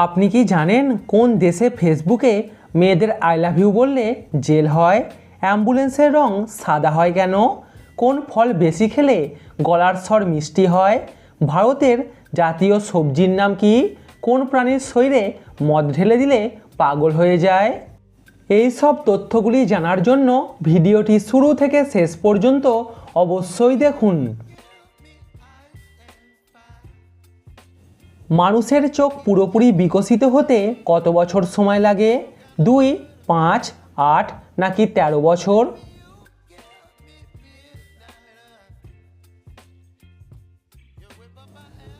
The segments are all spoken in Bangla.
আপনি কি জানেন কোন দেশে ফেসবুকে মেয়েদের আই লাভ ইউ বললে জেল হয়? অ্যাম্বুলেন্সের রং সাদা হয় কেন? কোন ফল বেশি খেলে গলার স্বর মিষ্টি হয়? ভারতের জাতীয় সবজির নাম কি? কোন প্রাণীর শরীরে মদ ঢেলে দিলে পাগল হয়ে যায়? এই সব তথ্যগুলি জানার জন্য ভিডিওটি শুরু থেকে শেষ পর্যন্ত অবশ্যই দেখুন। মানুষের চোখ পুরোপুরি বিকশিত হতে কত বছর সময় লাগে? দুই, পাঁচ, আট, নাকি তেরো বছর?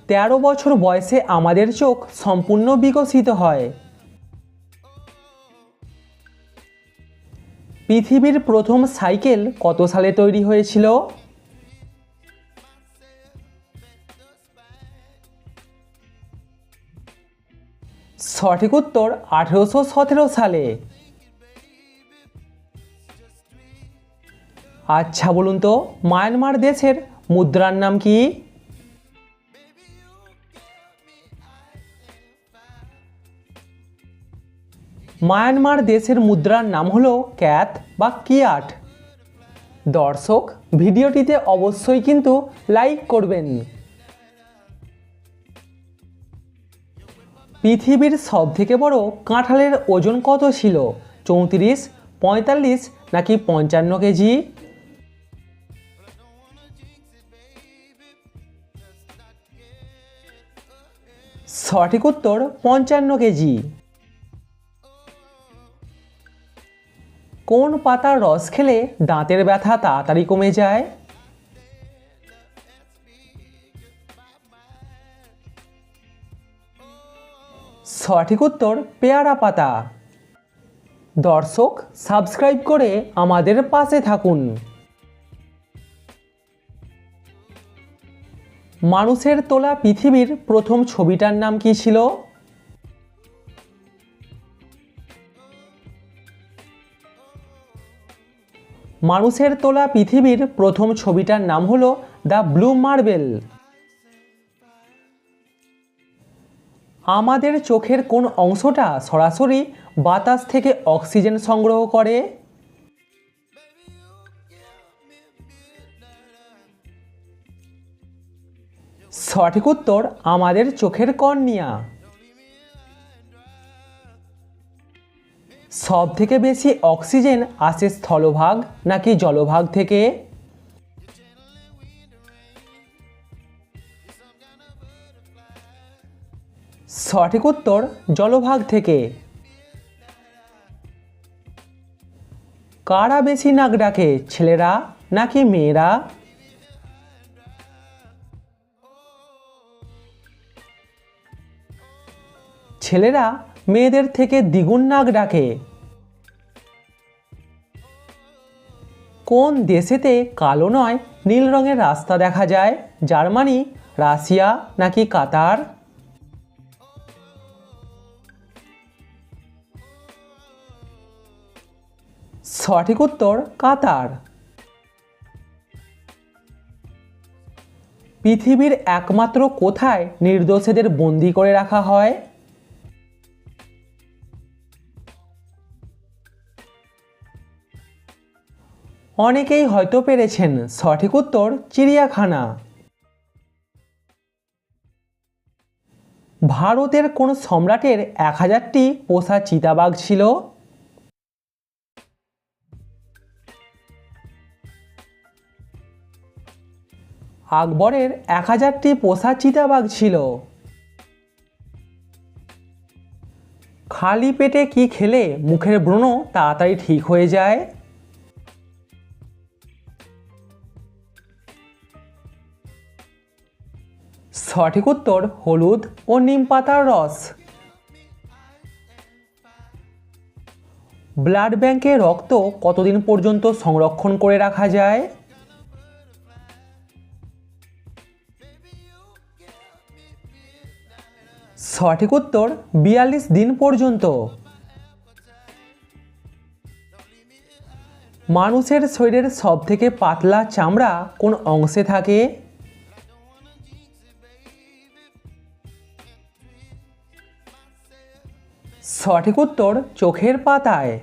তেরো বছর বয়সে আমাদের চোখ সম্পূর্ণ বিকশিত হয়। পৃথিবীর প্রথম সাইকেল কত সালে তৈরি হয়েছিল? সঠিক উত্তর আঠেরোশো সতেরো সালে। আচ্ছা বলুন তো, মায়ানমার দেশের মুদ্রার নাম কি? মায়ানমার দেশের মুদ্রার নাম হলো ক্যাথ বা কিয়াট। দর্শক, ভিডিওটিতে অবশ্যই কিন্তু লাইক করবেন। পৃথিবীর সব থেকে বড় কাঁঠালের ওজন কত ছিল? চৌত্রিশ, পঁয়তাল্লিশ নাকি পঞ্চান্ন কেজি? সঠিক উত্তর, পঞ্চান্ন কেজি। কোন পাতার রস খেলে দাঁতের ব্যথা তাড়াতাড়ি কমে যায়? সঠিক উত্তর পেয়ারা পাতা। দর্শক সাবস্ক্রাইব করে আমাদের পাশে থাকুন। মানুষের তোলা পৃথিবীর প্রথম ছবিটার নাম কি ছিল? মানুষের তোলা পৃথিবীর প্রথম ছবিটার নাম হলো দ্য ব্লু মার্বেল। আমাদের চোখের কোন অংশটা সরাসরি বাতাস থেকে অক্সিজেন সংগ্রহ করে? সঠিক উত্তর আমাদের চোখের কর্নিয়া। সব থেকে বেশি অক্সিজেন আসে স্থলভাগ নাকি জলভাগ থেকে? সঠিক উত্তর জলভাগ থেকে। কারা বেশি নাক ডাকে, ছেলেরা নাকি মেয়েরা? ছেলেরা মেয়েদের থেকে দ্বিগুণ নাক ডাকে। কোন দেশেতে কালো নয়, নীল রঙের রাস্তা দেখা যায়? জার্মানি, রাশিয়া নাকি কাতার? সঠিক উত্তর কাতার। পৃথিবীর একমাত্র কোথায় নির্দোষীদের বন্দি করে রাখা হয়? অনেকেই হয়তো পেরেছেন সঠিক উত্তর চিড়িয়াখানা। ভারতের কোন সম্রাটের এক হাজারটি পোষা চিতাবাঘ ছিল? আকবরের এক হাজারটি পোষা চিতাবাঘ ছিল। খালি পেটে কি খেলে মুখের ব্রণ তাড়াতাড়ি ঠিক হয়ে যায়? সঠিক উত্তর হলুদ ও নিম পাতার রস। ব্লাড ব্যাংকে রক্ত কতদিন পর্যন্ত সংরক্ষণ করে রাখা যায়? সঠিক উত্তর বিয়াল্লিশ দিন পর্যন্ত। মানুষের শরীরের সব থেকে পাতলা চামড়া কোন অংশে থাকে? সঠিক উত্তর চোখের পাতায়।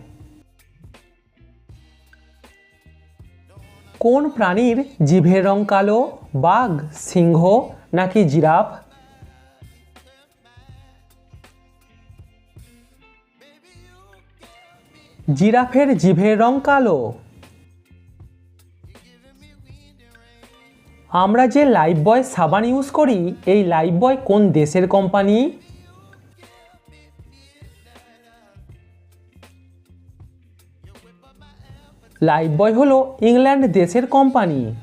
কোন প্রাণীর জিভের রং কালো, বাঘ, সিংহ নাকি জিরাফ? জিরাফের জিভের রং কালো। আমরা যে লাইফ বয় সাবান ইউজ করি, এই লাইফ বয় কোন দেশের কোম্পানি? লাইফ বয় হলো ইংল্যান্ড দেশের কোম্পানি।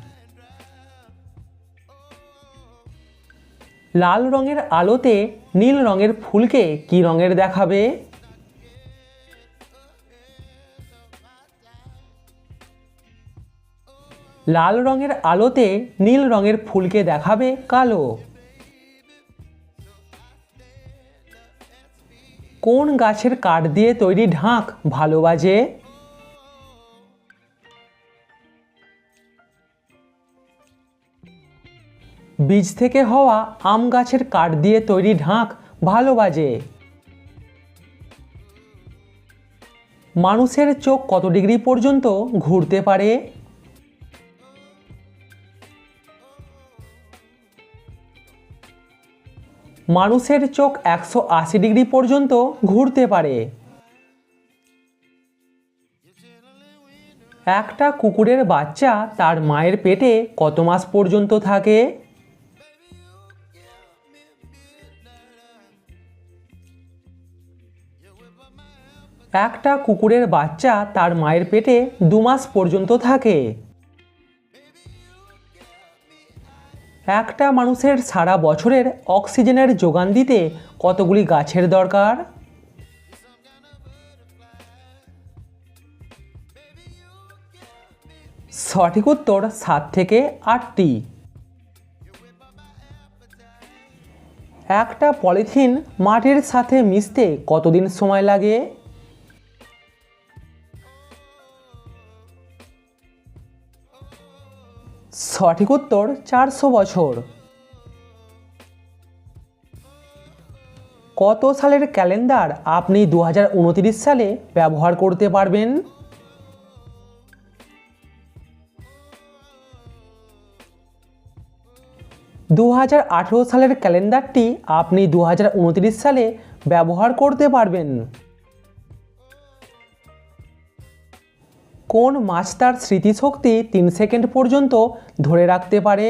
লাল রঙের আলোতে নীল রঙের ফুলকে কি রঙের দেখাবে? লাল রঙের আলোতে নীল রঙের ফুলকে দেখাবে কালো। কোন গাছের কাঠ দিয়ে তৈরি ঢাক ভালো বাজে? বীজ থেকে হওয়া আম গাছের কাঠ দিয়ে তৈরি ঢাক ভালো বাজে। মানুষের চোখ কত ডিগ্রি পর্যন্ত ঘুরতে পারে? মানুষের চোখ একশো আশি ডিগ্রি পর্যন্ত ঘুরতে পারে। একটা কুকুরের বাচ্চা তার মায়ের পেটে কত মাস পর্যন্ত থাকে? একটা কুকুরের বাচ্চা তার মায়ের পেটে দু মাস পর্যন্ত থাকে। একটা মানুষের সারা বছরের অক্সিজেনের যোগান দিতে কতগুলি গাছের দরকার? সঠিক উত্তর সাত থেকে আটটি। একটা পলিথিন মাটির সাথে মিশতে কতদিন সময় লাগে? সঠিক উত্তর চারশো বছর। কত সালের ক্যালেন্ডার আপনি দু সালে ব্যবহার করতে পারবেন? দু হাজার আঠেরো সালের ক্যালেন্ডারটি আপনি দু সালে ব্যবহার করতে পারবেন। কোন মাছ তার স্মৃতিশক্তি তিন সেকেন্ড পর্যন্ত ধরে রাখতে পারে?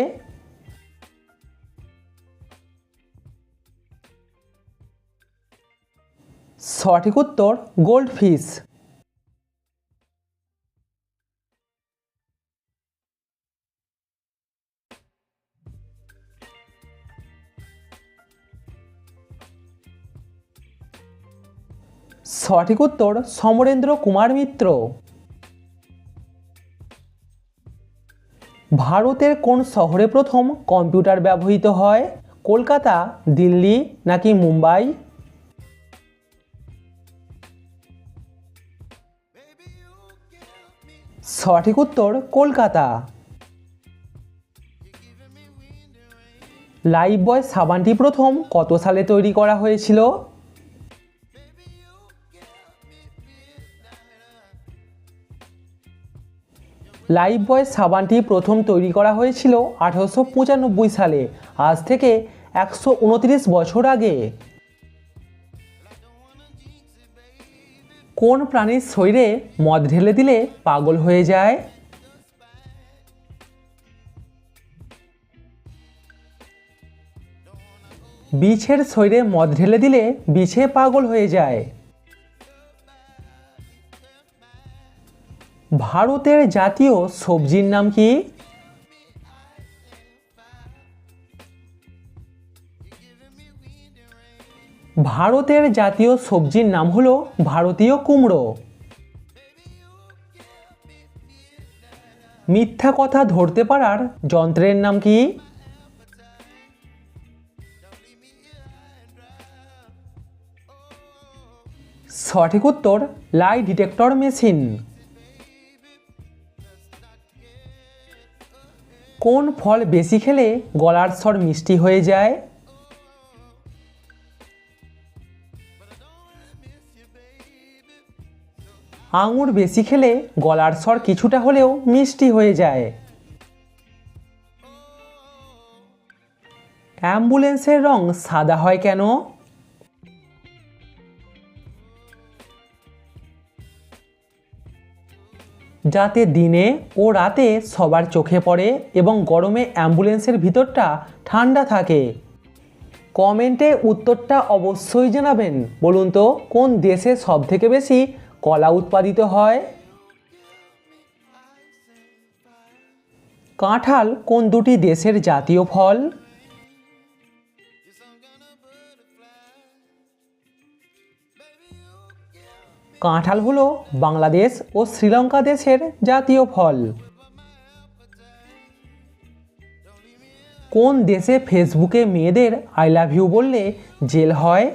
সঠিক উত্তর গোল্ড ফিশ সঠিক উত্তর, সমরেন্দ্র কুমার মিত্র। ভারতের কোন শহরে প্রথম কম্পিউটার ব্যবহৃত হয়? কলকাতা, দিল্লি নাকি মুম্বাই? সঠিক উত্তর কলকাতা। লাইফ বয় সাবানটি প্রথম কত সালে তৈরি করা হয়েছিল? লাইফ বয় সাবানটি প্রথম তৈরি করা হয়েছিল আঠারোশো সালে। আজ থেকে একশো উনত্রিশ বছর আগে। কোন প্রাণীর শরীরে মদ ঢেলে দিলে পাগল হয়ে যায়? বিছের শরীরে মদ ঢেলে দিলে বিছে পাগল হয়ে যায়। ভারতের জাতীয় সবজির নাম কি? ভারতের জাতীয় সবজির নাম হলো ভারতীয় কুমড়ো। মিথ্যা কথা ধরতে পারার যন্ত্রের নাম কি? সঠিক উত্তর লাই ডিটেক্টর মেশিন। কোন ফল বেশি খেলে গলার স্বর মিষ্টি হয়ে যায়? আঙুর বেশি খেলে গলার স্বর কিছুটা হলেও মিষ্টি হয়ে যায়। অ্যাম্বুলেন্সের রং সাদা হয় কেন? যাতে দিনে ও রাতে সবার চোখে পড়ে এবং গরমে অ্যাম্বুলেন্সের ভিতরটা ঠান্ডা থাকে। কমেন্টে উত্তরটা অবশ্যই জানাবেন। বলুন তো, কোন দেশে সব থেকে বেশি কলা উৎপাদিত হয়? কাঁঠাল কোন দুটি দেশের জাতীয় ফল? কাঁঠাল হলো বাংলাদেশ ও শ্রীলঙ্কা দেশের জাতীয় ফল। কোন দেশে ফেসবুকে মেয়েদের আই লাভ ইউ বললে জেল হয়?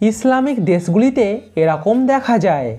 ইসলামিক দেশগুলিতে এরকম দেখা যায়।